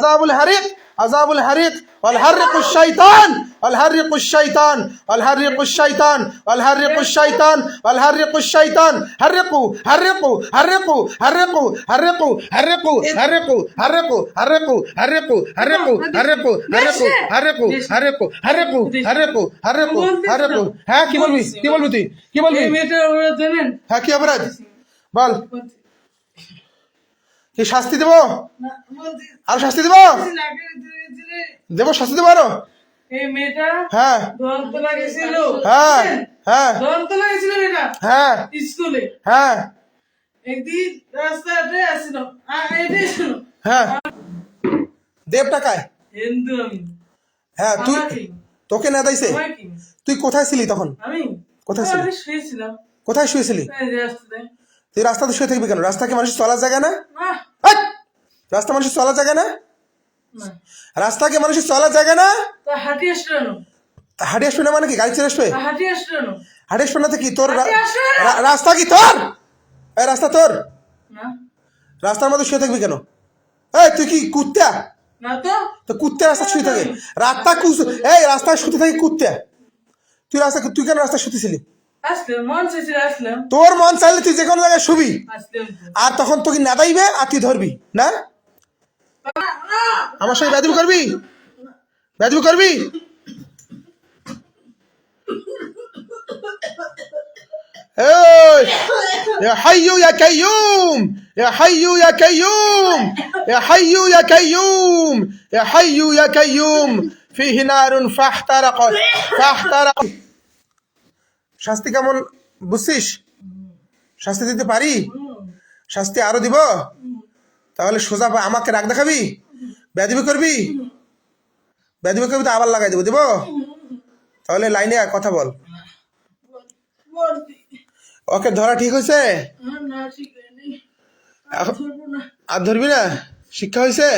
عذاب الحريق عذاب الحريق والحرق الشيطان والحرق الشيطان والحرق الشيطان والحرق الشيطان والحرق الشيطان حرقوا حرقوا حرقوا حرقوا حرقوا حرقوا حرقوا حرقوا حرقوا حرقوا حرقوا حرقوا حرقوا حرقوا حرقوا حرقوا حرقوا حرقوا حرقوا হ্যাঁ কি বলবি কি বলবি তুই কি বলবি এই মেয়েটার ওরা জানেন হ্যাঁ কি অপরাধ বল কি শাস্তি দেবো? আর শাস্তি দেবো? দেবো শাস্তি দেবো আরও? হ্যাঁ। হ্যাঁ হ্যাঁ হ্যাঁ। স্কুলে। হ্যাঁ। একদিন রাস্তাতে আসছিল। এটাই ছিল হ্যাঁ। দেব টাকায় হিন্দু আমি। হ্যাঁ তুই তোকে না দাইছে? তুই কোথায় ছিলি তখন? আমি? কোথায় ছিলি? শুয়েছিলাম। কোথায় শুয়েছিলি? এই রাস্তাতে রাস্তাতে শুয়ে থাকবি কেন? রাস্তা কি মানুষের চলার জায়গা না? রাস্তা মানুষের চলার জায়গা না? না। রাস্তা কি মানুষের চলার জায়গা না? হাঁটি আসবে না মানে কি? গাড়ি চলে আসবে? হাঁটি আসলো না হাঁটি আসবে না তো কি? তোর রাস্তা কি তোর? এই রাস্তা তোর। রাস্তার মধ্যে শুয়ে থাকবি কেন? এই তুই কি কুত্তা? তো। কুত্তে রাস্তা শুয়ে থাকে। রাস্তা এই রাস্তায় শুতে থাকে কুত্তে। তুই রাস্তা তুই কেন রাস্তায় শুতেছিলি? আসলাম মন চাইছিল আসলাম তোর মন চাইলে তুই যে কোনো জায়গায় শুবি আসলাম তো। আর তখন তোকে নাদাইবে আর তুই ধরবি না না, না আমার সঙ্গে ব্যাধবি করবি ব্যাধবি করবি এই يا حي يا كيوم يا حي يا كيوم يا حي يا كيوم يا حي يا كيوم فيه نار فاحترق فاحترق শাস্তি কেমন বুঝছিস? শাস্তি দিতে পারি? শাস্তি আরও দিব? তাহলে সোজা আমাকে রাগ দেখাবি? বেদবি করবি? বেদবি করবি তো আবার লাগাই দেবো, দিব? তাহলে লাইনে কথা বল। ওকে, ধরা ঠিক হয়েছে? আর ধরবি না? শিক্ষা হয়েছে?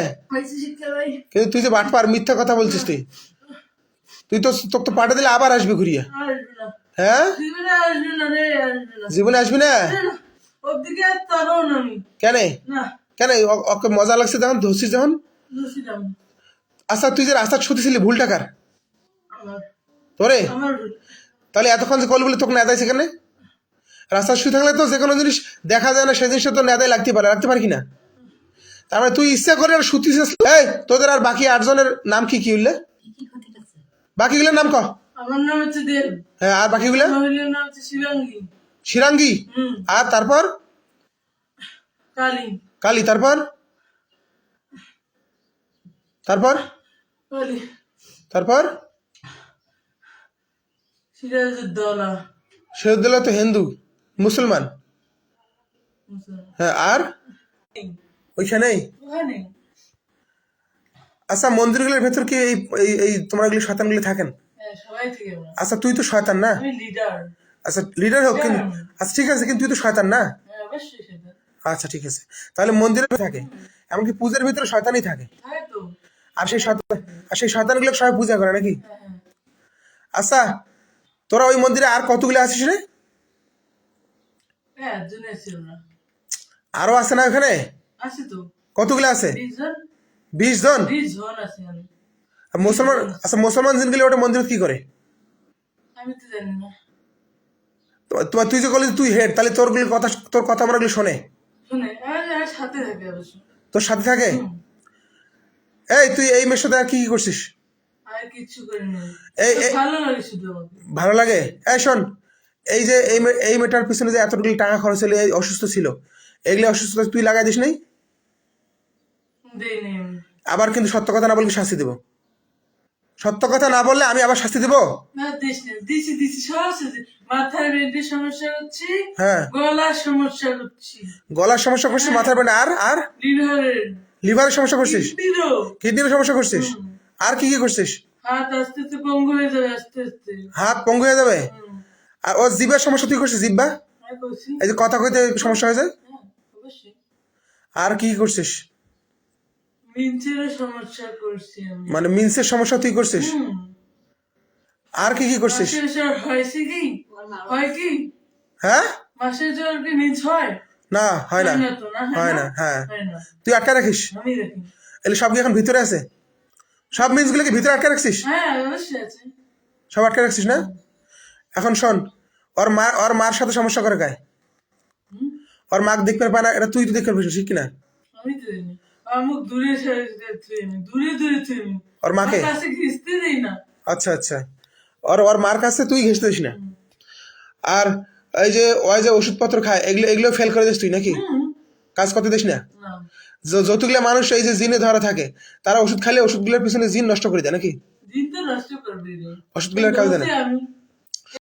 কিন্তু তুই যে বাটপার, মিথ্যা কথা বলছিস তুই। তুই তো তোকে তো পাঠা দিলে আবার আসবি ঘুরিয়া। হ্যাঁ? জীবনে আসবে না না। না? না, না কেন? না। কেন? ওকে মজা লাগছে যখন? ধরছিস যখন? আচ্ছা তুই যে রাস্তা ছুটেছিলি ভুল টাকার তোরে? তাহলে এতক্ষণ যে কল বলে তোকে নেদাইছে কেন? রাস্তা শুয়ে থাকলে তো যে কোনো জিনিস দেখা যায় না সেই জিনিসটা তো নেদায় লাগতে পারে রাখতে পারি কিনা তার মানে তুই ইচ্ছা করে আর শুতিস। এই তোদের আর বাকি আটজনের নাম কি কি উঠলে বাকিগুলোর নাম ক? আমার নাম হচ্ছে দেব। হ্যাঁ আর বাকিগুলো? নাম হচ্ছে শিবাঙ্গী শিরাঙ্গি হুম। আর তারপর? কালী। কালী তারপর? তারপর? কালী। তারপর? সিরাজউদ্দৌলা শহীদুল্লাহ তো হিন্দু মুসলমান। হ্যাঁ আর? ওইখানেই? ওখানে। আচ্ছা মন্দিরগুলোর ভেতর কি এই এই- তোমরা এগুলো শয়তানগুলো থাকেন? হ্যাঁ, আচ্ছা তুই তো শয়তান না? আচ্ছা লিডার হোক কিন্তু আচ্ছা ঠিক আছে কিন্তু তুই তো শয়তান না? হ্যাঁ আচ্ছা ঠিক আছে। তাহলে মন্দিরে থাকে এমনকি পূজার ভিতরে শয়তানই থাকে। আর সেই শয়তান আর সেই শয়তানগুলো সবাই পূজা করে নাকি? হ্যাঁ হ্যাঁ। আচ্ছা তোরা ওই মন্দিরে আর কতগুলো আছিস রে? হ্যাঁ আরও আছে না ওখানে? কতগুলো আছে? বিশ জন। বিশ জন? আছে মুসলমান আচ্ছা মুসলমান জিনগুলো ওটা মন্দিরে কি করে? আমি তো জানি না। তোমার তুই যে বলি তুই হেড তাহলে তোর কথা তোর কথা আমরা গুলো শোনে। সাথে থাকে অবশ্য। তোর সাথে থাকে? এই তুই এই মেয়ের সাথে আর কি কি করছিস? এই ভালো লাগে এই শোন এই যে এই এই মেয়েটার পিছনে যে এতগুলি টাকা খরচ হলো এই অসুস্থ ছিল এগুলো অসুস্থতা তুই লাগাই দিস নাই? আবার কিন্তু সত্য কথা না বললে শাস্তি দেবো। সত্য কথা না বললে আমি আবার শাস্তি দেবো? না দিছি দিছি। মাথায় সমস্যা হচ্ছে হ্যাঁ। গলার সমস্যা হচ্ছে। গলার সমস্যা করছিস মাথার বেনা আর আর? লিভারের। লিভারের সমস্যা করছিস? কিডনির সমস্যা করছিস? আর কি কি করছিস? হাত আস্তে আস্তে পঙ্গু হয়ে যাবে আস্তে আস্তে। হাত পঙ্গু হয়ে যাবে? আর ও জিভের সমস্যা তুই করছিস জিব্বা? এই যে কথা কইতে সমস্যা হয়ে যায়? হ্যাঁ আর কি কি করছিস? মিনচেরও সমস্যা করছি আমি। মানে মিন্সের সমস্যা তুই করছিস? আর কি কি করছিস? হয়েছে কি? হয় কি? হ্যাঁ? মাসের জ্বর কি মিন্স হয়? না হয় না। হয় না হয় তুই আটকা রাখিস? এগুলো সব কি এখন ভিতরে আছে? সব মিন্সগুলো কি ভিতরে আটকে রাখছিস? হ্যাঁ সব আটকে রাখছিস না? এখন শোন ওর মা ওর মার সাথে সমস্যা করে গায়ে। ওর মাকে দেখতে পায় না এটা তুই তো দেখতে পারবি ঠিক কিনা? আমি তো দিইনি আমার মুখ দূরে দূরে দূরে থুই ওর মাকে? কাছে ঘিসতে দেই না। আচ্ছা আচ্ছা। ওর ওর মার কাছে তুই ঘেসতে দিস না। আর এই যে ওই যে ওষুধপত্র খায় এগুলো এগুলো ফেল করে দিস তুই নাকি? কাজ করতে দিস না? যতগুলো মানুষ এই যে জিনে ধরা থাকে তারা ওষুধ খাইলে ওষুধগুলোর পিছনে জিন নষ্ট করে দেয় নাকি? দিন তো নষ্ট করবি রে ওষুধগুলোর কাজ দেয় না।